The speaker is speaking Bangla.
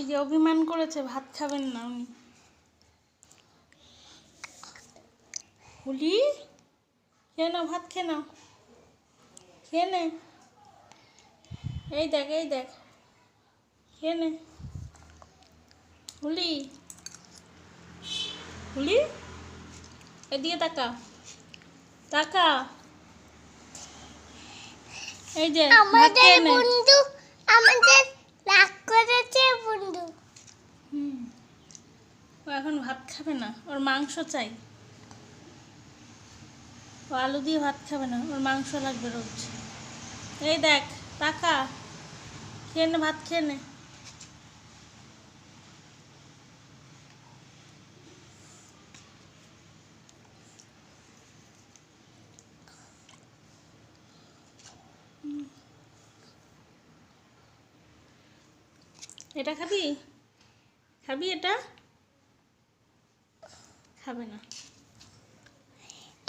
এই যে অভিমান করেছে ভাত খাবেন না উনি। হুলি খেয়ে নাও ভাত খেয়ে নাও। খেয়ে নে। এই দেখ এই দেখ। খেয়ে নে। হুলি হুলি এদিকে তাকা। তাকা। এই যে আমাদের বন্ধু আমাদের রাগ করেছে বন্ধু হুম ও এখন ভাত খাবে না, ওর মাংস চাই। ও আলু দিয়ে ভাত খাবে না, ওর মাংস লাগবে রোজ। এই দেখ টাকা খেয়ে নে, ভাত খেয়ে নে। এটা খাবি? খাবি এটা? খাবে না।